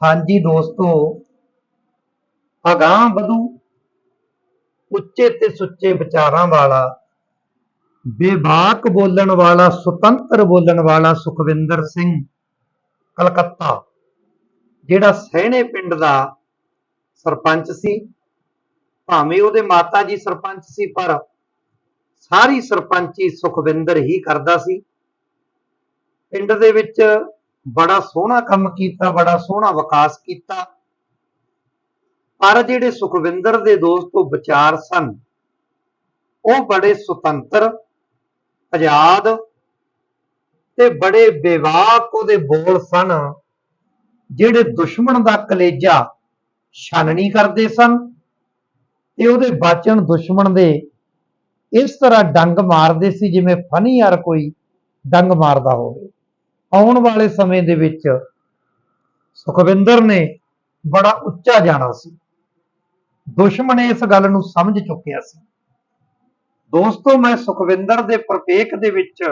ਹਾਂਜੀ ਦੋਸਤੋ, ਅਗਾਂਹ ਵਧੂ, ਉੱਚੇ ਤੇ ਸੁੱਚੇ ਵਿਚਾਰਾਂ ਵਾਲਾ, ਬੇਬਾਕ ਬੋਲਣ ਵਾਲਾ, ਸੁਤੰਤਰ ਬੋਲਣ ਵਾਲਾ ਸੁਖਵਿੰਦਰ ਸਿੰਘ ਕਲਕੱਤਾ, ਜਿਹੜਾ ਸਹਿਣੇ ਪਿੰਡ ਦਾ ਸਰਪੰਚ ਸੀ, ਭਾਵੇਂ ਉਹਦੇ ਮਾਤਾ ਜੀ ਸਰਪੰਚ ਸੀ, ਪਰ ਸਾਰੀ ਸਰਪੰਚੀ ਸੁਖਵਿੰਦਰ ਹੀ ਕਰਦਾ ਸੀ। ਪਿੰਡ ਦੇ ਵਿੱਚ ਬੜਾ ਸੋਹਣਾ ਕੰਮ ਕੀਤਾ, ਬੜਾ ਸੋਹਣਾ ਵਿਕਾਸ ਕੀਤਾ। ਪਰ ਜਿਹੜੇ ਸੁਖਵਿੰਦਰ ਦੇ ਦੋਸਤੋ ਵਿਚਾਰ ਸਨ, ਉਹ ਬੜੇ ਸੁਤੰਤਰ, ਆਜ਼ਾਦ ਤੇ ਬੜੇ ਬੇਵਾਕ ਉਹਦੇ ਬੋਲ ਸਨ, ਜਿਹੜੇ ਦੁਸ਼ਮਣ ਦਾ ਕਲੇਜਾ ਛਾਨਣੀ ਕਰਦੇ ਸਨ ਤੇ ਉਹਦੇ ਬਚਨ ਦੁਸ਼ਮਣ ਦੇ ਇਸ ਤਰ੍ਹਾਂ ਡੰਗ ਮਾਰਦੇ ਸੀ ਜਿਵੇਂ ਫਨੀ ਯਾਰ ਕੋਈ ਡੰਗ ਮਾਰਦਾ ਹੋਵੇ। ਆਉਣ ਵਾਲੇ ਸਮੇਂ ਦੇ ਵਿੱਚ ਸੁਖਵਿੰਦਰ ਨੇ ਬੜਾ ਉੱਚਾ ਜਾਣਾ ਸੀ। ਦੁਸ਼ਮਣ ਇਸ ਗੱਲ ਨੂੰ ਸਮਝ ਚੁੱਕਿਆ ਸੀ। ਦੋਸਤੋ, ਮੈਂ ਸੁਖਵਿੰਦਰ ਦੇ ਪ੍ਰਪੇਖ ਦੇ ਵਿੱਚ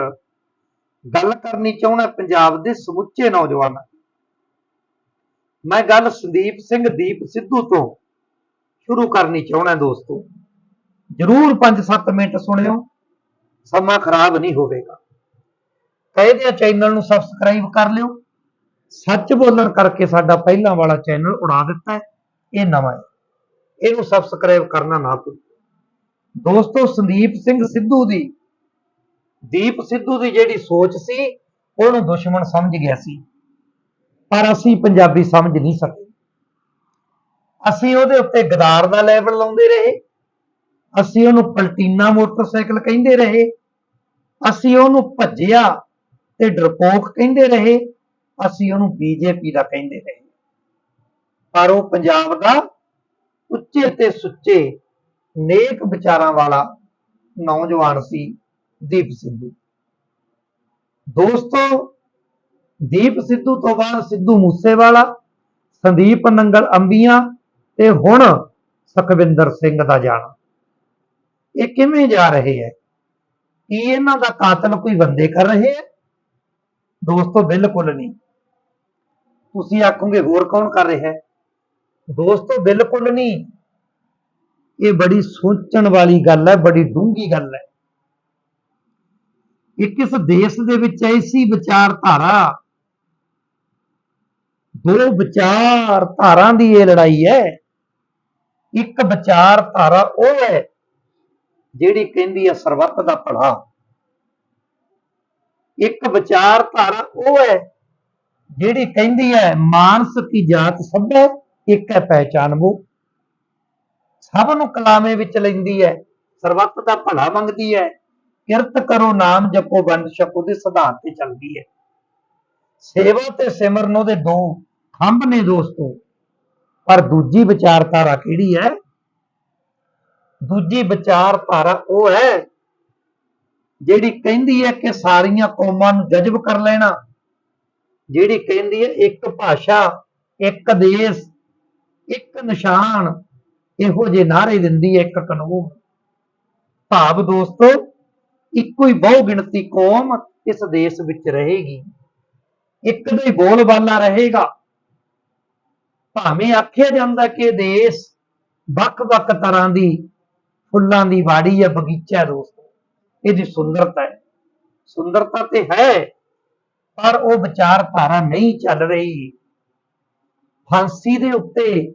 ਗੱਲ ਕਰਨੀ ਚਾਹੁੰਦਾ ਪੰਜਾਬ ਦੇ ਸਮੁੱਚੇ ਨੌਜਵਾਨਾਂ ਮੈਂ ਗੱਲ ਸੰਦੀਪ ਸਿੰਘ ਦੀਪ ਸਿੱਧੂ ਤੋਂ ਸ਼ੁਰੂ ਕਰਨੀ ਚਾਹੁੰਦਾ ਦੋਸਤੋ। ਜਰੂਰ 5-7 ਮਿੰਟ ਸੁਣਿਓ। ਸਮਾਂ ਖਰਾਬ ਨਹੀਂ ਹੋਵੇਗਾ। ਕਹਿੰਦੇ ਆ ਚੈਨਲ ਨੂੰ ਸਬਸਕ੍ਰਾਈਬ ਕਰ ਲਿਓ। ਸੱਚ ਬੋਲਣ ਕਰਕੇ ਸਾਡਾ ਪਹਿਲਾਂ ਵਾਲਾ ਚੈਨਲ ਉਡਾ ਦਿੱਤਾ ਹੈ। ਇਹ ਨਵਾਂ ਹੈ। ਇਹਨੂੰ ਸਬਸਕ੍ਰਾਈਬ ਕਰਨਾ ਨਾ ਭੁੱਲੋ। ਦੋਸਤੋ, ਸੰਦੀਪ ਸਿੰਘ ਸਿੱਧੂ ਦੀ, ਦੀਪ ਸਿੱਧੂ ਦੀ ਜਿਹੜੀ ਸੋਚ ਸੀ, ਉਹਨੂੰ ਦੁਸ਼ਮਣ ਸਮਝ ਗਿਆ ਸੀ। ਪਰ ਅਸੀਂ ਪੰਜਾਬੀ ਸਮਝ ਨਹੀਂ ਸਕੇ। ਅਸੀਂ ਉਹਦੇ ਉੱਤੇ ਗਦਾਰ ਦਾ ਲੈਵਲ ਲਾਉਂਦੇ ਰਹੇ। ਅਸੀਂ ਉਹਨੂੰ ਪਲਟੀਨਾ ਮੋਟਰਸਾਈਕਲ ਕਹਿੰਦੇ ਰਹੇ। ਅਸੀਂ ਉਹਨੂੰ ਭੱਜਿਆ ਤੇ ਡਰਪੋਕ ਕਹਿੰਦੇ ਰਹੇ, ਅਸੀਂ ਉਹਨੂੰ ਬੀਜੇਪੀ ਦਾ ਕਹਿੰਦੇ ਰਹੇ। ਪਰ ਉਹ ਪੰਜਾਬ ਦਾ ਉੱਚੇ ਤੇ ਸੁੱਚੇ ਨੇਕ ਵਿਚਾਰਾਂ ਵਾਲਾ ਨੌਜਵਾਨ ਸੀ ਦੀਪ ਸਿੱਧੂ। ਦੋਸਤੋ, ਦੀਪ ਸਿੱਧੂ ਤੋਂ ਬਾਅਦ ਸਿੱਧੂ ਮੂਸੇਵਾਲਾ, ਸੰਦੀਪ ਨੰਗਲ ਅੰਬੀਆਂ ਤੇ ਹੁਣ ਸੁਖਵਿੰਦਰ ਸਿੰਘ ਦਾ ਜਾਣਾ। ਇਹ ਕਿਵੇਂ ਜਾ ਰਹੇ ਹੈ? ਕੀ ਇਹਨਾਂ ਦਾ ਕਾਤਲ ਕੋਈ ਬੰਦੇ ਕਰ ਰਹੇ ਹੈ? ਦੋਸਤੋ ਬਿਲਕੁਲ ਨਹੀਂ। ਤੁਸੀਂ ਆਖੋਗੇ ਹੋਰ ਕੌਣ ਕਰ ਰਿਹਾ ਹੈ? ਦੋਸਤੋ ਬਿਲਕੁਲ ਨਹੀਂ। ਇਹ ਬੜੀ ਸੋਚਣ ਵਾਲੀ ਗੱਲ ਹੈ ਬੜੀ ਡੂੰਘੀ ਗੱਲ ਹੈ। ਇੱਕ ਇਸ ਦੇਸ਼ ਦੇ ਵਿੱਚ ਐਸੀ ਵਿਚਾਰਧਾਰਾ ਦੋ ਵਿਚਾਰਧਾਰਾਂ ਦੀ ਇਹ ਲੜਾਈ ਹੈ। ਇੱਕ ਵਿਚਾਰਧਾਰਾ ਉਹ ਹੈ ਜਿਹੜੀ ਕਹਿੰਦੀ ਹੈ ਸਰਬੱਤ ਦਾ ਭਲਾ। ਇੱਕ ਵਿਚਾਰਧਾਰਾ ਉਹ ਹੈ ਜਿਹੜੀ ਕਹਿੰਦੀ ਹੈ, ਮਾਨਸ ਕੀ ਜਾਤ ਸਭ, ਇੱਕ ਹੈ ਪਹਿਚਾਨਵੋ ਸਭ ਨੂੰ ਕਲਾਮੇ ਵਿੱਚ ਲੈਂਦੀ ਹੈ, ਸਰਬੱਤ ਦਾ ਭਲਾ ਮੰਗਦੀ ਹੈ, ਕਿਰਤ ਕਰੋ ਨਾਮ ਜਪੋ ਵੰਡ ਛਕੋ ਦੇ ਸਿਧਾਂਤ ਤੇ ਚੱਲਦੀ ਹੈ। ਸੇਵਾ ਤੇ ਸਿਮਰਨ ਉਹਦੇ ਦੋ ਖੰਭ ਨੇ ਦੋਸਤੋ, ਪਰ ਦੂਜੀ ਵਿਚਾਰਧਾਰਾ ਕਿਹੜੀ ਹੈ? ਦੂਜੀ ਵਿਚਾਰਧਾਰਾ ਉਹ ਹੈ ਜਿਹੜੀ ਕਹਿੰਦੀ ਹੈ ਕਿ ਸਾਰੀਆਂ ਕੌਮਾਂ ਨੂੰ ਜਜ਼ਬ ਕਰ ਲੈਣਾ, ਜਿਹੜੀ ਕਹਿੰਦੀ ਹੈ ਇੱਕ ਭਾਸ਼ਾ, ਇੱਕ ਦੇਸ਼, ਇੱਕ ਨਿਸ਼ਾਨ, ਇਹੋ ਜਿਹੇ ਨਾਰੇ ਦਿੰਦੀ ਹੈ ਇੱਕ ਕਾਨੂੰਨ। ਭਾਵ ਦੋਸਤੋ, ਇੱਕੋ ਹੀ ਬਹੁ ਗਿਣਤੀ ਕੌਮ ਇਸ ਦੇਸ਼ ਵਿੱਚ ਰਹੇਗੀ। ਇੱਕ ਦਾ ਹੀ ਬੋਲਬਾਲਾ ਰਹੇਗਾ। ਭਾਵੇਂ ਆਖਿਆ ਜਾਂਦਾ ਕਿ ਦੇਸ਼ ਵੱਖ-ਵੱਖ ਤਰ੍ਹਾਂ ਦੀ ਫੁੱਲਾਂ ਦੀ ਵਾੜੀ ਹੈ, ਬਗੀਚਾ ਹੈ ਦੋਸਤੋ। ਇਹਦੀ ਸੁੰਦਰਤਾ ਹੈ, ਸੁੰਦਰਤਾ ਤੇ ਹੈ, ਪਰ ਉਹ ਵਿਚਾਰਧਾਰਾ ਨਹੀਂ ਚੱਲ ਰਹੀ। ਫਾਂਸੀ ਦੇ ਉੱਤੇ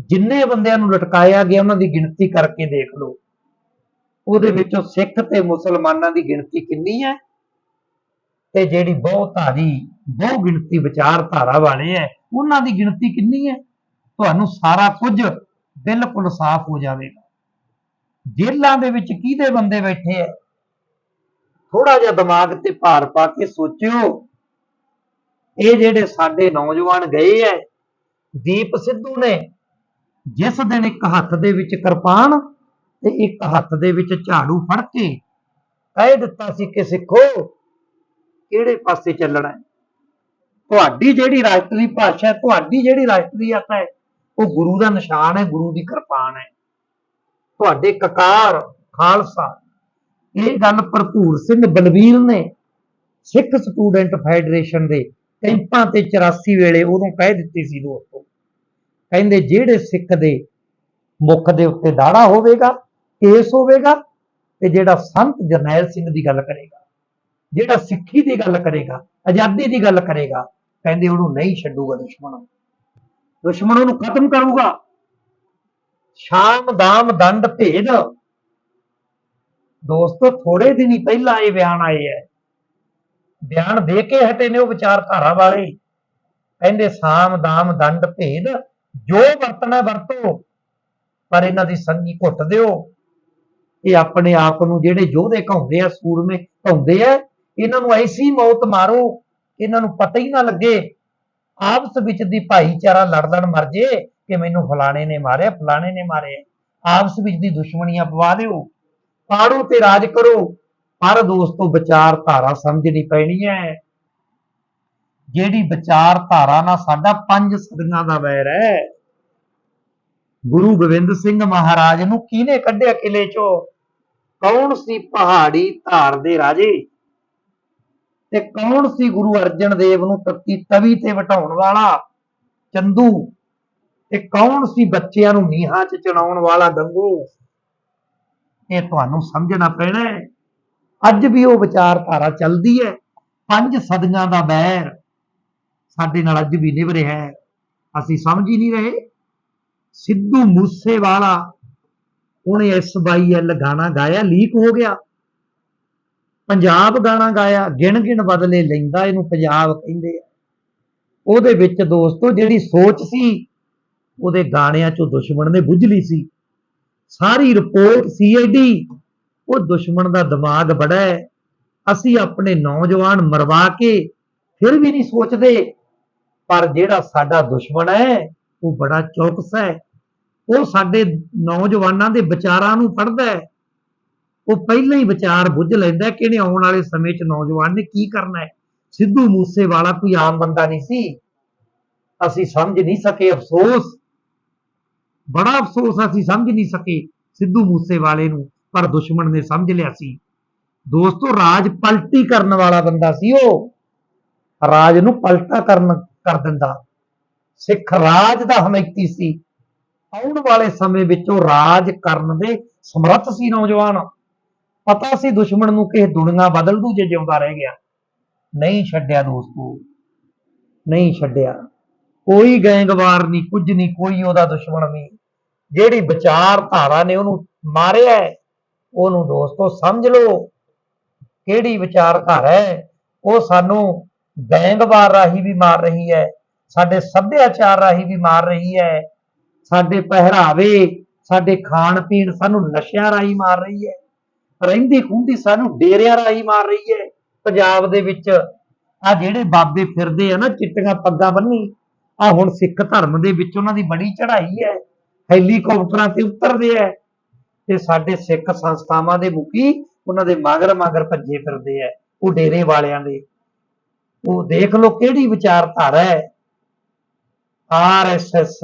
ਜਿੰਨੇ ਬੰਦਿਆਂ ਨੂੰ ਲਟਕਾਇਆ ਗਿਆ, ਉਹਨਾਂ ਦੀ ਗਿਣਤੀ ਕਰਕੇ ਦੇਖ ਲਓ। ਉਹਦੇ ਵਿੱਚੋਂ ਸਿੱਖ ਤੇ ਮੁਸਲਮਾਨਾਂ ਦੀ ਗਿਣਤੀ ਕਿੰਨੀ ਹੈ? ਤੇ ਜਿਹੜੀ ਬਹੁਤਾਰੀ ਬਹੁ ਗਿਣਤੀ ਵਿਚਾਰਧਾਰਾ ਵਾਲੇ ਹੈ, ਉਹਨਾਂ ਦੀ ਗਿਣਤੀ ਕਿੰਨੀ ਹੈ? ਤੁਹਾਨੂੰ ਸਾਰਾ ਕੁਝ ਬਿਲਕੁਲ ਸਾਫ਼ ਹੋ ਜਾਵੇਗਾ। ਜੇਲਾਂ ਦੇ ਵਿੱਚ ਕਿਹਦੇ ਬੰਦੇ ਬੈਠੇ ਹੈ? ਥੋੜਾ ਜਿਹਾ ਦਿਮਾਗ ਤੇ ਭਾਰ ਪਾ ਕੇ ਸੋਚਿਓ। ਇਹ ਜਿਹੜੇ ਸਾਡੇ ਨੌਜਵਾਨ ਗਏ ਐ, ਦੀਪ ਸਿੱਧੂ ਨੇ, ਜਿਸ ਦਿਨ ਇੱਕ ਹੱਥ ਦੇ ਵਿੱਚ ਕਿਰਪਾਨ ਤੇ ਇੱਕ ਹੱਥ ਦੇ ਵਿੱਚ ਝਾੜੂ ਫੜ ਕੇ ਕਹਿ ਦਿੱਤਾ ਸੀ ਕਿ ਸਿੱਖੋ, ਕਿਹੜੇ ਪਾਸੇ ਚੱਲਣਾ ਹੈ ਤੁਹਾਡੀ ਜਿਹੜੀ ਰਾਸ਼ਟਰੀ ਭਾਸ਼ਾ, ਤੁਹਾਡੀ ਜਿਹੜੀ ਰਾਸ਼ਟਰੀ ਰਾਸ਼ਟਰੀਅਤ ਹੈ ਉਹ ਗੁਰੂ ਦਾ ਨਿਸ਼ਾਨ ਹੈ ਗੁਰੂ ਦੀ ਕਿਰਪਾਨ ਹੈ ਤੁਹਾਡੇ ਕਕਾਰ ਖਾਲਸਾ ਇਹ ਗੱਲ ਭਰਪੂਰ ਸਿੰਘ ਬਲਵੀਰ ਨੇ ਸਿੱਖ ਸਟੂਡੈਂਟ ਫੈਡਰੇਸ਼ਨ ਦੇ ਕੈਂਪਾਂ ਤੇ 84 ਵੇਲੇ ਉਦੋਂ ਕਹਿ ਦਿੱਤੀ ਸੀ ਦੋਸਤੋ। ਕਹਿੰਦੇ ਜਿਹੜੇ ਸਿੱਖ ਦੇ ਮੁਖ ਦੇ ਉੱਤੇ ਦਾੜਾ ਹੋਵੇਗਾ, ਕੇਸ ਹੋਵੇਗਾ ਤੇ ਜਿਹੜਾ ਸੰਤ ਜਰਨੈਲ ਸਿੰਘ ਦੀ ਗੱਲ ਕਰੇਗਾ, ਜਿਹੜਾ ਸਿੱਖੀ ਦੀ ਗੱਲ ਕਰੇਗਾ, ਆਜ਼ਾਦੀ ਦੀ ਗੱਲ ਕਰੇਗਾ, ਕਹਿੰਦੇ ਉਹਨੂੰ ਨਹੀਂ ਛੱਡੂਗਾ ਦੁਸ਼ਮਣ ਦੁਸ਼ਮਣ ਉਹਨੂੰ ਖਤਮ ਕਰੂਗਾ। ਸ਼ਾਮ ਦਾਮ ਦੰਡ ਭੇਦ ਦੋਸਤੋ ਥੋੜੇ ਦਿਨ ਹੀ ਪਹਿਲਾਂ ਇਹ ਬਿਆਨ ਆਏ ਹੈ। ਬਿਆਨ ਦੇ ਕੇ ਹਟੇ ਨੇ ਉਹ ਵਿਚਾਰਧਾਰਾ ਵਾਲੇ। ਕਹਿੰਦੇ, ਸਾਮ, ਦਾਮ, ਦੰਡ, ਭੇਦ, ਜੋ ਵਰਤਣਾ ਵਰਤੋ, ਪਰ ਇਹਨਾਂ ਦੀ ਸੰਗੀ ਘੁੱਟ ਦਿਓ। ਇਹ ਆਪਣੇ ਆਪ ਨੂੰ ਜਿਹੜੇ ਯੋਧੇ ਕਹਾਉਂਦੇ ਆ, ਸੂਰਮੇ ਕਹਾਉਂਦੇ ਆ, ਇਹਨਾਂ ਨੂੰ ਐਸੀ ਮੌਤ ਮਾਰੋ ਇਹਨਾਂ ਨੂੰ ਪਤਾ ਹੀ ਨਾ ਲੱਗੇ। ਆਪਸ ਵਿੱਚ ਦੀ ਭਾਈਚਾਰਾ ਲੜ ਲੜ ਮਰ ਜੇ ਕਿ ਮੈਨੂੰ ਫਲਾਣੇ ਨੇ ਮਾਰਿਆ, ਫਲਾਣੇ ਨੇ ਮਾਰਿਆ। ਆਪਸ ਵਿੱਚ ਦੀ ਦੁਸ਼ਮਣੀਆਂ ਪਵਾ ਦਿਓ। ਪਾੜੋ ਤੇ ਰਾਜ ਕਰੋ, ਪਰ ਦੋਸਤੋ ਵਿਚਾਰਧਾਰਾ ਸਮਝਣੀ ਪੈਣੀ ਹੈ। ਜਿਹੜੀ ਵਿਚਾਰ ਧਾਰਾ ਨਾਲ ਸਾਡਾ ਪੰਜ ਸਦੀਆਂ ਦਾ ਵੈਰ ਹੈ। ਗੁਰੂ ਗੋਬਿੰਦ ਸਿੰਘ ਮਹਾਰਾਜ ਨੂੰ ਕਿਹਨੇ ਕੱਢਿਆ ਕਿਲੇ ਚੋਂ? ਕੌਣ ਸੀ ਪਹਾੜੀ ਧਾਰ ਦੇ ਰਾਜੇ? ਤੇ ਕੌਣ ਸੀ ਗੁਰੂ ਅਰਜਨ ਦੇਵ ਨੂੰ ਤੱਤੀ ਤਵੀ ਤੇ ਵਟਾਉਣ ਵਾਲਾ? ਚੰਦੂ। ਤੇ ਕੌਣ ਸੀ ਬੱਚਿਆਂ ਨੂੰ ਨੀਹਾਂ 'ਚ ਚਣਾਉਣ ਵਾਲਾ ਗੰਗੂ? ਇਹ ਤੁਹਾਨੂੰ ਸਮਝਣਾ ਪੈਣਾ ਹੈ। ਅੱਜ ਵੀ ਉਹ ਵਿਚਾਰਧਾਰਾ ਚੱਲਦੀ ਹੈ। ਪੰਜ ਸਦੀਆਂ ਦਾ ਬੈਰ ਸਾਡੇ ਨਾਲ ਅੱਜ ਵੀ ਨਿਭ ਰਿਹਾ ਹੈ। ਅਸੀਂ ਸਮਝ ਹੀ ਨਹੀਂ ਰਹੇ। ਸਿੱਧੂ ਮੂਸੇਵਾਲਾ ਉਹਨੇ ਐਸਵਾਈਐਲ ਗਾਣਾ ਗਾਇਆ, ਲੀਕ ਹੋ ਗਿਆ। ਪੰਜਾਬ ਗਾਣਾ ਗਾਇਆ ਗਿਣ ਗਿਣ ਬਦਲੇ ਲੈਂਦਾ ਇਹਨੂੰ ਪੰਜਾਬ ਕਹਿੰਦੇ ਆ। ਉਹਦੇ ਵਿੱਚ ਦੋਸਤੋ ਜਿਹੜੀ ਸੋਚ ਸੀ, ਉਹਦੇ ਗਾਣਿਆਂ ਚੋਂ ਦੁਸ਼ਮਣ ਨੇ ਬੁੱਝ ਲਈ ਸੀ। ਸਾਰੀ ਰਿਪੋਰਟ ਸੀਆਈਡੀ ਉਹ ਦੁਸ਼ਮਣ ਦਾ ਦਿਮਾਗ ਬੜਾ ਹੈ। ਅਸੀਂ ਆਪਣੇ ਨੌਜਵਾਨ ਮਰਵਾ ਕੇ ਫਿਰ ਵੀ ਨਹੀਂ ਸੋਚਦੇ। ਪਰ ਜਿਹੜਾ ਸਾਡਾ ਦੁਸ਼ਮਣ ਹੈ, ਉਹ ਬੜਾ ਚੌਕਸ ਹੈ। ਉਹ ਸਾਡੇ ਨੌਜਵਾਨਾਂ ਦੇ ਵਿਚਾਰਾਂ ਨੂੰ ਪੜਦਾ ਹੈ। ਉਹ ਪਹਿਲਾਂ ਹੀ ਵਿਚਾਰ ਬੁੱਝ ਲੈਂਦਾ ਕਿ ਇਹਨੇ ਆਉਣ ਵਾਲੇ ਸਮੇਂ 'ਚ ਨੌਜਵਾਨ ਨੇ ਕੀ ਕਰਨਾ ਹੈ। ਸਿੱਧੂ ਮੂਸੇਵਾਲਾ ਕੋਈ ਆਮ ਬੰਦਾ ਨਹੀਂ ਸੀ। ਅਸੀਂ ਸਮਝ ਨਹੀਂ ਸਕੇ ਅਫਸੋਸ ਬੜਾ ਅਫਸੋਸ ਅਸੀਂ ਸਮਝ ਨਹੀਂ ਸਕੇ ਸਿੱਧੂ ਮੂਸੇਵਾਲੇ ਨੂੰ, ਪਰ ਦੁਸ਼ਮਣ ਨੇ ਸਮਝ ਲਿਆ ਸੀ। ਦੋਸਤੋ, ਰਾਜ ਪਲਟੀ ਕਰਨ ਵਾਲਾ ਬੰਦਾ ਸੀ ਉਹ। ਰਾਜ ਨੂੰ ਪਲਟਾ ਕਰਨ, ਕਰ ਦਿੰਦਾ। ਸਿੱਖ ਰਾਜ ਦਾ ਹਮੈਤੀ ਸੀ। ਆਉਣ ਵਾਲੇ ਸਮੇਂ ਵਿੱਚ ਉਹ ਰਾਜ ਕਰਨ ਦੇ ਸਮਰੱਥ ਸੀ ਨੌਜਵਾਨ। ਪਤਾ ਸੀ ਦੁਸ਼ਮਣ ਨੂੰ ਕਿ ਇਹ ਦੁਨੀਆ ਬਦਲ ਦੂ ਜੇ ਜਿਉਂਦਾ ਰਹਿ ਗਿਆ। ਨਹੀਂ ਛੱਡਿਆ ਦੋਸਤੋ। ਨਹੀਂ ਛੱਡਿਆ। ਕੋਈ ਗੈਂਗਵਾਰ ਨਹੀਂ, ਕੁਝ ਨਹੀਂ, ਕੋਈ ਉਹਦਾ ਦੁਸ਼ਮਣ ਨਹੀਂ। ਜਿਹੜੀ ਵਿਚਾਰਧਾਰਾ ਨੇ ਉਹਨੂੰ ਮਾਰਿਆ ਉਹਨੂੰ ਦੋਸਤੋ ਸਮਝ ਲਓ। ਕਿਹੜੀ ਵਿਚਾਰਧਾਰਾ ਹੈ? ਉਹ ਸਾਨੂੰ ਬੈਂਗਵਾਰ ਰਾਹੀਂ ਵੀ ਮਾਰ ਰਹੀ ਹੈ, ਸਾਡੇ ਸੱਭਿਆਚਾਰ ਰਾਹੀਂ ਵੀ ਮਾਰ ਰਹੀ ਹੈ, ਸਾਡੇ ਪਹਿਰਾਵੇ, ਸਾਡੇ ਖਾਣ ਪੀਣ ਸਾਨੂੰ ਨਸ਼ਿਆਂ ਰਾਹੀਂ ਮਾਰ ਰਹੀ ਹੈ, ਰਹਿੰਦੀ ਖੁੰਦੀ ਸਾਨੂੰ ਡੇਰਿਆਂ ਰਾਹੀਂ ਮਾਰ ਰਹੀ ਹੈ। ਪੰਜਾਬ ਦੇ ਵਿੱਚ ਆ ਜਿਹੜੇ ਬਾਬੇ ਫਿਰਦੇ ਆ ਨਾ, ਚਿੱਟੀਆਂ ਪੱਗਾਂ ਬੰਨੀ ਆ ਹੁਣ ਸਿੱਖ ਧਰਮ ਦੇ ਵਿੱਚ ਉਹਨਾਂ ਦੀ ਬੜੀ ਚੜ੍ਹਾਈ ਹੈ। ਹੈਲੀਕਾਪਟਰਾਂ ਤੇ ਉਤਰਦੇ ਆ। ਤੇ ਸਾਡੇ ਸਿੱਖ ਸੰਸਥਾਵਾਂ ਦੇ ਮੁਖੀ ਉਹਨਾਂ ਦੇ ਮਗਰ ਮਗਰ ਭੱਜੇ ਫਿਰਦੇ ਆ, ਉਹ ਡੇਰੇ ਵਾਲਿਆਂ ਦੇ। ਉਹ ਦੇਖ ਲਓ ਕਿਹੜੀ ਵਿਚਾਰਧਾਰਾ ਹੈ। ਆਰਐਸਐਸ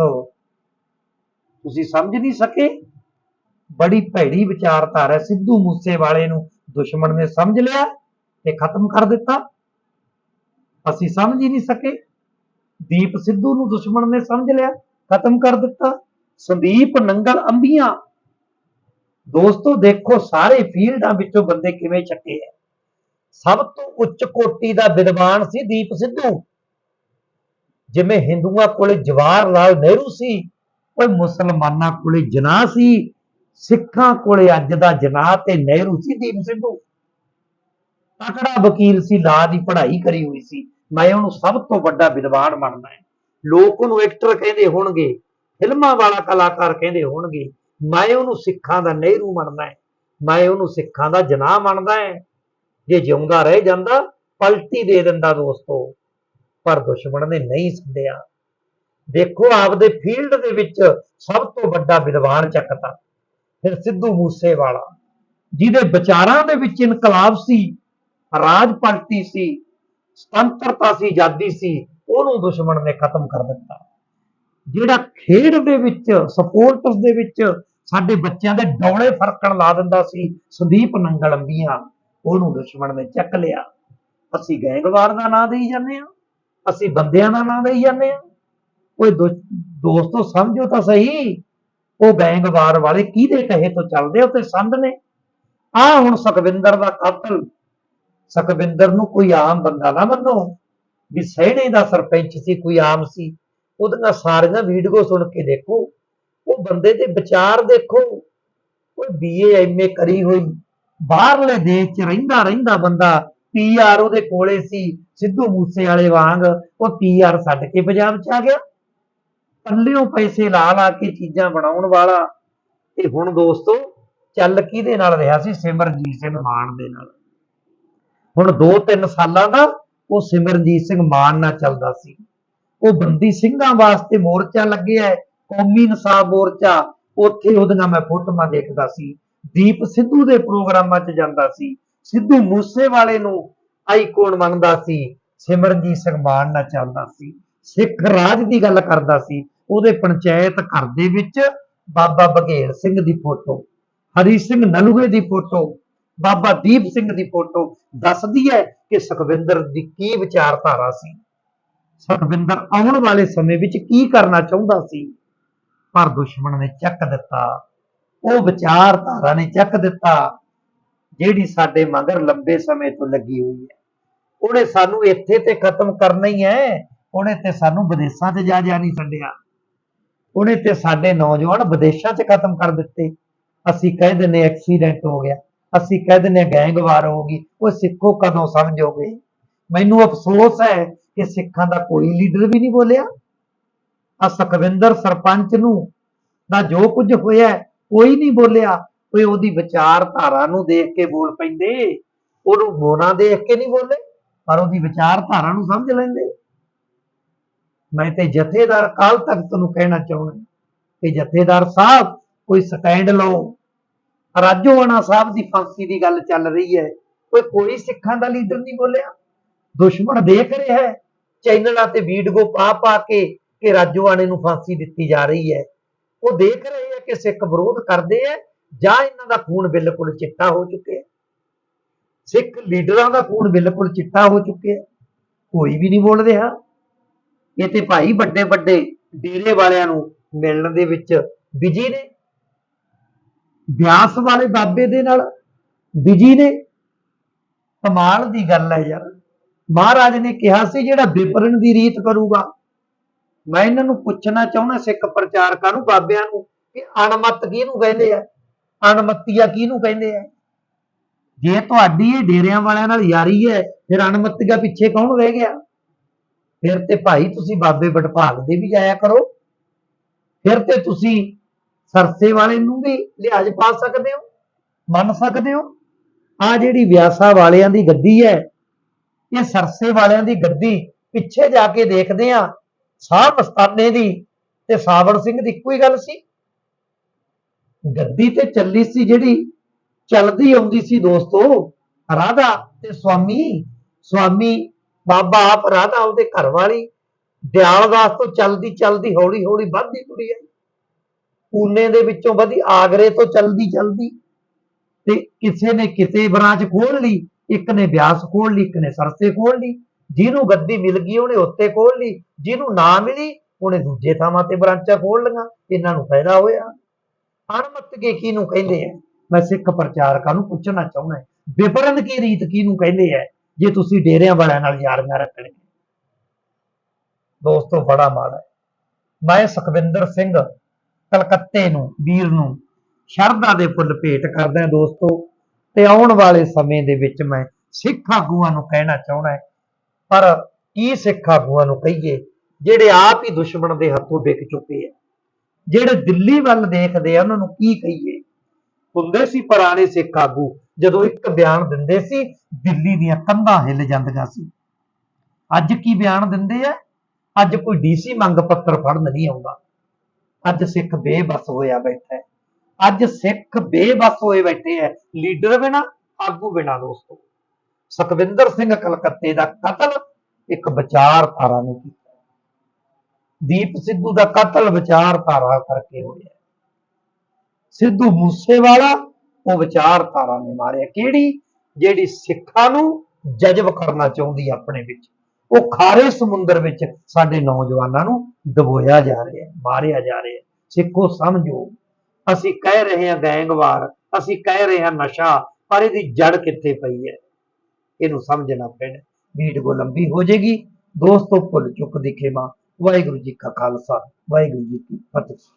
ਤੁਸੀਂ ਸਮਝ ਨਹੀਂ ਸਕੇ? ਬੜੀ ਭੈੜੀ ਵਿਚਾਰਧਾਰਾ ਸਿੱਧੂ ਮੂਸੇ ਵਾਲੇ ਨੂੰ ਦੁਸ਼ਮਣ ਨੇ ਸਮਝ ਲਿਆ ਤੇ ਖਤਮ ਕਰ ਦਿੱਤਾ। ਅਸੀਂ ਸਮਝ ਹੀ ਨਹੀਂ ਸਕੇ। ਦੀਪ ਸਿੱਧੂ ਨੂੰ ਦੁਸ਼ਮਣ ਨੇ ਸਮਝ ਲਿਆ, ਖਤਮ ਕਰ ਦਿੱਤਾ। ਸੰਦੀਪ ਨੰਗਲ ਅੰਬੀਆਂ। ਦੋਸਤੋ, ਦੇਖੋ, ਸਾਰੇ ਫੀਲਡਾਂ ਵਿੱਚੋਂ ਬੰਦੇ ਕਿਵੇਂ ਚੱਕੇ ਆ। ਸਭ ਤੋਂ ਉੱਚ ਕੋਟੀ ਦਾ ਵਿਦਵਾਨ ਸੀ ਦੀਪ ਸਿੱਧੂ। ਜਿਵੇਂ ਹਿੰਦੂਆਂ ਕੋਲੇ ਜਵਾਹਰ ਲਾਲ ਨਹਿਰੂ ਸੀ ਉਹ ਮੁਸਲਮਾਨਾਂ ਕੋਲੇ ਜਨਾਹ ਸੀ, ਸਿੱਖਾਂ ਕੋਲੇ ਅੱਜ ਦਾ ਜਨਾਹ ਤੇ ਨਹਿਰੂ ਸੀ ਦੀਪ ਸਿੱਧੂ। ਤਕੜਾ ਵਕੀਲ ਸੀ, ਲਾ ਦੀ ਪੜ੍ਹਾਈ ਕਰੀ ਹੋਈ ਸੀ। ਮੈਂ ਉਹਨੂੰ ਸਭ ਤੋਂ ਵੱਡਾ ਵਿਦਵਾਨ ਮੰਨਦਾ ਹਾਂ। ਲੋਕ ਉਹਨੂੰ ਐਕਟਰ ਕਹਿੰਦੇ ਹੋਣਗੇ। ਫਿਲਮਾਂ ਵਾਲਾ ਕਲਾਕਾਰ ਕਹਿੰਦੇ ਹੋਣਗੇ, ਮੈਂ ਉਹਨੂੰ ਸਿੱਖਾਂ ਦਾ ਨਹਿਰੂ ਮੰਨਦਾ ਹਾਂ, ਮੈਂ ਉਹਨੂੰ ਸਿੱਖਾਂ ਦਾ ਜਨਾਹ ਮੰਨਦਾ ਹੈ। ਜੇ ਜਿਉਂਦਾ ਰਹਿ ਜਾਂਦਾ, ਪਲਟੀ ਦੇ ਦਿੰਦਾ ਦੋਸਤੋ। ਪਰ ਦੁਸ਼ਮਣ ਨੇ ਨਹੀਂ ਛੱਡਿਆ ਦੇਖੋ ਆਪਦੇ ਫੀਲਡ ਦੇ ਵਿੱਚ ਸਭ ਤੋਂ ਵੱਡਾ ਵਿਦਵਾਨ ਚੱਕਤਾ, ਫਿਰ ਸਿੱਧੂ ਮੂਸੇਵਾਲਾ, ਜਿਹਦੇ ਵਿਚਾਰਾਂ ਦੇ ਵਿੱਚ ਇਨਕਲਾਬ ਸੀ, ਰਾਜ ਪਲਟੀ ਸੀ, ਸੁਤੰਤਰਤਾ ਸੀ, ਆਜ਼ਾਦੀ ਸੀ, ਉਹਨੂੰ ਦੁਸ਼ਮਣ ਨੇ ਖਤਮ ਕਰ ਦਿੱਤਾ। ਜਿਹੜਾ ਖੇਡ ਦੇ ਵਿੱਚ ਸਪੋਰਟਸ ਦੇ ਵਿੱਚ ਸਾਡੇ ਬੱਚਿਆਂ ਦੇ ਡੌਲੇ ਫਰਕਣ ਲਾ ਦਿੰਦਾ ਸੀ, ਸੰਦੀਪ ਨੰਗਲ ਅੰਬੀਆਂ। ਉਹਨੂੰ ਦੁਸ਼ਮਣ ਨੇ ਚੱਕ ਲਿਆ। ਅਸੀਂ ਗੈਂਗਵਾਰ ਦਾ ਨਾਂ ਦੇਈ ਜਾਂਦੇ ਆ ਅਸੀਂ ਬੰਦਿਆਂ ਦਾ ਨਾਂ ਦੇਈ ਜਾਂਦੇ ਆ ਕੋਈ ਦੋ- ਦੋਸਤੋ, ਸਮਝੋ ਤਾਂ ਸਹੀ। ਉਹ ਗੈਂਗਵਾਰ ਵਾਲੇ ਕਿਹਦੇ ਕਹੇ ਤੋਂ ਚੱਲਦੇ ਉਹ ਤੇ ਸੰਧ ਨੇ। ਆ ਹੁਣ ਸੁਖਵਿੰਦਰ ਦਾ ਕਾਤਲ। ਸੁਖਵਿੰਦਰ ਨੂੰ ਕੋਈ ਆਮ ਬੰਦਾ ਨਾ ਮੰਨੋ। ਵੀ ਸਹਿਣੇ ਦਾ ਸਰਪੰਚ ਸੀ, ਕੋਈ ਆਮ ਸੀ। ਉਹਦੀਆਂ ਸਾਰੀਆਂ ਵੀਡੀਓ ਸੁਣ ਕੇ ਦੇਖੋ, ਉਹ ਬੰਦੇ ਦੇ ਵਿਚਾਰ ਦੇਖੋ। ਉਹ ਬੀਏ ਐਮਏ ਕਰੀ ਹੋਈ, ਬਾਹਰਲੇ ਦੇਸ਼ 'ਚ ਰਹਿੰਦਾ ਰਹਿੰਦਾ ਬੰਦਾ ਪੀਆਰ ਉਹਦੇ ਕੋਲੇ ਸੀ, ਸਿੱਧੂ ਮੂਸੇ ਵਾਲੇ ਵਾਂਗ, ਉਹ ਪੀਆਰ ਛੱਡ ਕੇ ਪੰਜਾਬ 'ਚ ਆ ਗਿਆ। ਪੱਲਿਓਂ ਪੈਸੇ ਲਾ ਲਾ ਕੇ ਚੀਜ਼ਾਂ ਬਣਾਉਣ ਵਾਲਾ। ਤੇ ਹੁਣ ਦੋਸਤੋ, ਚੱਲ ਕਿਹਦੇ ਨਾਲ ਰਿਹਾ ਸੀ? ਸਿਮਰਨਜੀਤ ਸਿੰਘ ਮਾਨ ਦੇ ਨਾਲ। ਹੁਣ 2-3 ਸਾਲਾਂ ਦਾ ਉਹ ਸਿਮਰਨਜੀਤ ਸਿੰਘ ਮਾਨ ਨਾਲ ਚੱਲਦਾ ਸੀ। ਉਹ ਬੰਦੀ ਸਿੰਘਾਂ ਵਾਸਤੇ ਮੋਰਚਾ ਲੱਗਿਆ ਹੈ, ਕੌਮੀ ਇਨਸਾਫ ਮੋਰਚਾ। ਉੱਥੇ ਉਹਦੀਆਂ ਮੈਂ ਫੋਟੋਆਂ ਦੇਖਦਾ ਸੀ। ਦੀਪ ਸਿੱਧੂ ਦੇ ਪ੍ਰੋਗਰਾਮਾਂ 'ਚ ਜਾਂਦਾ ਸੀ। ਸਿੱਧੂ ਮੂਸੇ ਵਾਲੇ ਨੂੰ ਆਈਕਨ ਮੰਨਦਾ ਸੀ? ਸਿਮਰਨਜੀਤ ਸਿੰਘ ਮਾਨ ਨਾਲ ਚੱਲਦਾ ਸੀ। ਸਿੱਖ ਰਾਜ ਦੀ ਗੱਲ ਕਰਦਾ ਸੀ। ਉਹਦੇ ਪੰਚਾਇਤ ਘਰ ਦੇ ਵਿੱਚ ਬਾਬਾ ਬਘੇਰ ਸਿੰਘ ਦੀ ਫੋਟੋ, ਹਰੀ ਸਿੰਘ ਨਲੂਏ ਦੀ ਫੋਟੋ, ਬਾਬਾ ਦੀਪ ਸਿੰਘ ਦੀ ਫੋਟੋ ਦੱਸਦੀ ਹੈ ਕਿ ਸੁਖਵਿੰਦਰ ਦੀ ਕੀ ਵਿਚਾਰਧਾਰਾ ਸੀ। ਸੁਖਵਿੰਦਰ ਆਉਣ ਵਾਲੇ ਸਮੇਂ ਵਿੱਚ ਕੀ ਕਰਨਾ ਚਾਹੁੰਦਾ ਸੀ? ਪਰ ਦੁਸ਼ਮਣ ਨੇ ਚੱਕ ਦਿੱਤਾ। ਉਹ ਵਿਚਾਰਧਾਰਾ ਨੇ ਚੱਕ ਦਿੱਤਾ, ਜਿਹੜੀ ਸਾਡੇ ਮਗਰ ਲੰਬੇ ਸਮੇਂ ਤੋਂ ਲੱਗੀ ਹੋਈ ਹੈ। ਉਹਨੇ ਸਾਨੂੰ ਇੱਥੇ ਤੇ ਖਤਮ ਕਰਨਾ ਹੀ ਹੈ। ਉਹਨੇ ਤੇ ਸਾਨੂੰ ਵਿਦੇਸ਼ਾਂ 'ਚ ਜਾ ਜਾ ਨਹੀਂ ਛੱਡਿਆ। ਉਹਨੇ ਤੇ ਸਾਡੇ ਨੌਜਵਾਨ ਵਿਦੇਸ਼ਾਂ 'ਚ ਖਤਮ ਕਰ ਦਿੱਤੇ। ਅਸੀਂ ਕਹਿ ਦਿੰਦੇ ਐਕਸੀਡੈਂਟ ਹੋ ਗਿਆ। ਅਸੀਂ ਕਹਿ ਦਿੰਦੇ ਗੈਂਗਵਾਰ ਹੋ ਗਈ। ਉਹ ਸਿੱਖੋ ਕਦੋਂ ਸਮਝੋਗੇ ਮੈਨੂੰ ਅਫਸੋਸ ਹੈ ਕਿ ਸਿੱਖਾਂ ਦਾ ਕੋਈ ਲੀਡਰ ਵੀ ਨਹੀਂ ਬੋਲਿਆ। ਆ ਸੁਖਵਿੰਦਰ ਸਰਪੰਚ ਨੂੰ ਦਾ ਜੋ ਕੁਝ ਹੋਇਆ, ਕੋਈ ਨਹੀਂ ਬੋਲਿਆ। ਕੋਈ ਉਹਦੀ ਵਿਚਾਰਧਾਰਾ ਨੂੰ ਦੇਖ ਕੇ ਬੋਲ ਪੈਂਦੇ। ਉਹਨੂੰ ਮੋਨਾ ਦੇਖ ਕੇ ਨਹੀਂ ਬੋਲੇ, ਪਰ ਉਹਦੀ ਵਿਚਾਰਧਾਰਾ ਨੂੰ ਸਮਝ ਲੈਂਦੇ। ਮੈਂ ਤੇ ਜਥੇਦਾਰ ਕਾਲ ਤਖਤ ਨੂੰ ਕਹਿਣਾ ਚਾਹੁੰਦਾ ਕਿ ਜਥੇਦਾਰ ਸਾਹਿਬ, ਕੋਈ ਸਟੈਂਡ ਲਓ। ਰਾਜੋਆਣਾ ਸਾਹਿਬ ਦੀ ਫਾਂਸੀ ਦੀ ਗੱਲ ਚੱਲ ਰਹੀ ਹੈ। ਕੋਈ ਕੋਈ ਸਿੱਖਾਂ ਦਾ ਲੀਡਰ ਨਹੀਂ ਬੋਲਿਆ। ਦੁਸ਼ਮਣ ਦੇਖ ਰਿਹਾ ਹੈ। ਚੈਨਲਾਂ ਤੇ ਵੀਡੀਓ ਪਾ ਪਾ ਕੇ ਕਿ ਰਾਜੋਆਣੇ ਨੂੰ ਫਾਂਸੀ ਦਿੱਤੀ ਜਾ ਰਹੀ ਹੈ। ਉਹ ਦੇਖ ਰਹੇ ਹੈ ਕਿ ਸਿੱਖ ਵਿਰੋਧ ਕਰਦੇ ਹੈ ਜਾਂ ਇਹਨਾਂ ਦਾ ਖੂਨ ਬਿਲਕੁਲ ਚਿੱਟਾ ਹੋ ਚੁੱਕਿਆ ਸਿੱਖ ਲੀਡਰਾਂ ਦਾ ਖੂਨ ਬਿਲਕੁਲ ਚਿੱਟਾ ਹੋ ਚੁੱਕਿਆ ਕੋਈ ਵੀ ਨਹੀਂ ਬੋਲ ਰਿਹਾ। ਇਹ ਤੇ ਭਾਈ ਵੱਡੇ ਵੱਡੇ ਡੇਰੇ ਵਾਲਿਆਂ ਨੂੰ ਮਿਲਣ ਦੇ ਵਿੱਚ ਬਿਜ਼ੀ ਨੇ। ਬਿਆਸ ਵਾਲੇ ਬਾਬੇ ਦੇ ਨਾਲ ਬਿਜ਼ੀ ਨੇ। ਕਮਾਲ ਦੀ ਗੱਲ ਹੈ ਯਾਰ। ਮਹਾਰਾਜ ਨੇ ਕਿਹਾ ਸੀ, ਜਿਹੜਾ ਵਿਪਰਨ ਦੀ ਰੀਤ ਕਰੂਗਾ, ਮੈਂ ਇਹਨਾਂ ਨੂੰ ਪੁੱਛਣਾ ਚਾਹੁੰਦਾ, ਸਿੱਖ ਪ੍ਰਚਾਰਕਾਂ ਨੂੰ ਬਾਬਿਆਂ ਨੂੰ, ਕਿ ਅਣਮਤ ਕਿਹਨੂੰ ਕਹਿੰਦੇ ਆ? ਅਣਮਤੀਆ ਕਿਹਨੂੰ ਕਹਿੰਦੇ ਆ? ਜੇ ਤੁਹਾਡੀ ਇਹ ਡੇਰਿਆਂ ਵਾਲਿਆਂ ਨਾਲ ਯਾਰੀ ਹੈ, ਫਿਰ ਅਣਮੱਤੀਆ ਪਿੱਛੇ ਕੌਣ ਰਹਿ ਗਿਆ? ਫਿਰ ਤੇ ਭਾਈ ਤੁਸੀਂ ਬਾਬੇ ਬਟਪਾਲ ਦੇ ਵੀ ਜਾਇਆ ਕਰੋ। ਫਿਰ ਤੇ ਤੁਸੀਂ ਸਰਸੇ ਵਾਲੇ ਨੂੰ ਵੀ ਲਿਹਾਜ਼ ਪਾ ਸਕਦੇ ਹੋ, ਮੰਨ ਸਕਦੇ ਹੋ? ਆ ਜਿਹੜੀ ਵਿਆਸਾ ਵਾਲਿਆਂ ਦੀ ਗੱਦੀ ਹੈ ਇਹ ਸਰਸੇ ਵਾਲਿਆਂ ਦੀ ਗੱਦੀ ਪਿੱਛੇ ਜਾ ਕੇ ਦੇਖਦੇ ਆ ਸਾਹ ਮਸਤਾਨੇ ਦੀ ਤੇ ਸਾਵਣ ਸਿੰਘ ਦੀ ਇੱਕੋ ਹੀ ਗੱਲ ਸੀ। ਗੱਦੀ ਤੇ ਚੱਲੀ ਸੀ ਜਿਹੜੀ, ਚਲਦੀ ਆਉਂਦੀ ਸੀ ਦੋਸਤੋ, ਰਾਧਾ ਤੇ ਸਵਾਮੀ ਸਵਾਮੀ ਬਾਬਾ ਆਪ ਰਾਧਾ ਉਹਦੇ ਘਰ ਵਾਲੀ ਦਿਆਲਦਾਸ ਤੋਂ ਚਲਦੀ ਚਲਦੀ ਹੌਲੀ ਹੌਲੀ ਵੱਧਦੀ ਤੁਰੀ ਆਈ। ਪੂਨੇ ਦੇ ਵਿੱਚੋਂ ਵਧੀ, ਆਗਰੇ ਤੋਂ ਚਲਦੀ ਚਲਦੀ ਤੇ ਕਿਸੇ ਨੇ ਕਿਤੇ ਬ੍ਰਾਂਚ ਖੋਲ ਲਈ। ਇੱਕ ਨੇ ਬਿਆਸ ਖੋਲ ਲਈ, ਇੱਕ ਨੇ ਸਰਸੇ ਖੋਲ ਲਈ। ਜਿਹਨੂੰ ਗੱਦੀ ਮਿਲ ਗਈ, ਉਹਨੇ ਉੱਤੇ ਖੋਲ ਲਈ। ਜਿਹਨੂੰ ਨਾ ਮਿਲੀ, ਉਹਨੇ ਦੂਜੇ ਥਾਵਾਂ ਤੇ ਬ੍ਰਾਂਚਾਂ ਖੋਲ ਲਈਆਂ। ਇਹਨਾਂ ਨੂੰ ਫਾਇਦਾ ਹੋਇਆ। ਅਣਮਤ ਕਿਹਨੂੰ ਕਹਿੰਦੇ ਆ? ਮੈਂ ਸਿੱਖ ਪ੍ਰਚਾਰਕਾਂ ਨੂੰ ਪੁੱਛਣਾ ਚਾਹੁੰਦਾ ਵਿਪਰਨ ਕੀ ਰੀਤ ਕਿਹਨੂੰ ਕਹਿੰਦੇ ਆ? ਜੇ ਤੁਸੀਂ ਡੇਰਿਆਂ ਵਾਲਿਆਂ ਨਾਲ ਯਾਰੀਆਂ ਰੱਖਣਗੇ। ਦੋਸਤੋ, ਬੜਾ ਮਾੜਾ ਹੈ। ਮੈਂ ਸੁਖਵਿੰਦਰ ਸਿੰਘ ਕਲਕੱਤੇ ਨੂੰ, ਵੀਰ ਨੂੰ ਸ਼ਰਧਾ ਦੇ ਫੁੱਲ ਭੇਟ ਕਰਦਾ ਦੋਸਤੋ। ਤੇ ਆਉਣ ਵਾਲੇ ਸਮੇਂ ਦੇ ਵਿੱਚ ਮੈਂ ਸਿੱਖ ਆਗੂਆਂ ਨੂੰ ਕਹਿਣਾ ਚਾਹੁੰਦਾ ਹੈ। ਪਰ ਕੀ ਸਿੱਖ ਆਗੂਆਂ ਨੂੰ ਕਹੀਏ, ਜਿਹੜੇ ਆਪ ਹੀ ਦੁਸ਼ਮਣ ਦੇ ਹੱਥੋਂ ਵਿਕ ਚੁੱਕੇ ਆ। ਜਿਹੜੇ ਦਿੱਲੀ ਵੱਲ ਦੇਖਦੇ ਆ, ਉਹਨਾਂ ਨੂੰ ਕੀ ਕਹੀਏ? ਹੁੰਦੇ ਸੀ ਪੁਰਾਣੇ ਸਿੱਖ ਆਗੂ, ਜਦੋਂ ਇੱਕ ਬਿਆਨ ਦਿੰਦੇ ਸੀ, ਦਿੱਲੀ ਦੀਆਂ ਕੰਧਾਂ ਹਿੱਲ ਜਾਂਦੀਆਂ ਸੀ। ਅੱਜ ਕੀ ਬਿਆਨ ਦਿੰਦੇ ਆ? ਅੱਜ ਕੋਈ ਡੀਸੀ ਮੰਗ ਪੱਤਰ ਫੜਨ ਨਹੀਂ ਆਉਂਦਾ। ਅੱਜ ਸਿੱਖ ਬੇਬਸ ਹੋਇਆ ਬੈਠਾ ਹੈ। ਅੱਜ ਸਿੱਖ ਬੇਬਸ ਹੋਏ ਬੈਠੇ ਹੈ ਲੀਡਰ ਬਿਨਾ, ਆਗੂ ਬਿਨਾ ਦੋਸਤੋ। ਸੁਖਵਿੰਦਰ ਸਿੰਘ ਕਲਕੱਤੇ ਦਾ ਕਤਲ ਇੱਕ ਵਿਚਾਰਧਾਰਾ ਨੇ ਕੀਤਾ। ਦੀਪ ਸਿੱਧੂ ਦਾ ਕਤਲ ਵਿਚਾਰਧਾਰਾ ਕਰਕੇ ਹੋਇਆ। ਸਿੱਧੂ ਮੂਸੇਵਾਲਾ, ਉਹ ਵਿਚਾਰਧਾਰਾ ਨੇ ਮਾਰਿਆ। ਕਿਹੜੀ? ਜਿਹੜੀ ਸਿੱਖਾਂ ਨੂੰ ਜਜ਼ਬ ਕਰਨਾ ਚਾਹੁੰਦੀ ਆਪਣੇ ਵਿੱਚ। ਉਹ ਖਾਰੇ ਸਮੁੰਦਰ ਵਿੱਚ ਸਾਡੇ ਨੌਜਵਾਨਾਂ ਨੂੰ ਦਬੋਇਆ ਜਾ ਰਿਹਾ, ਮਾਰਿਆ ਜਾ ਰਿਹਾ। ਸਿੱਖੋ ਸਮਝੋ। ਅਸੀਂ ਕਹਿ ਰਹੇ ਹਾਂ ਗੈਂਗਵਾਰ, ਅਸੀਂ ਕਹਿ ਰਹੇ ਹਾਂ ਨਸ਼ਾ, ਪਰ ਇਹਦੀ ਜੜ ਕਿੱਥੇ ਪਈ ਹੈ? ਇਹਨੂੰ ਸਮਝਣਾ ਪੈਣਾ। ਵੀਡੀਓ ਲੰਬੀ ਹੋ ਜਾਏਗੀ। ਦੋਸਤੋ, ਭੁੱਲ ਚੁੱਕ ਦੀ ਖੇਮਾ। ਵਾਹਿਗੁਰੂ ਜੀ ਕਾ ਖਾਲਸਾ, ਵਾਹਿਗੁਰੂ ਜੀ ਕੀ ਫਤਿਹ।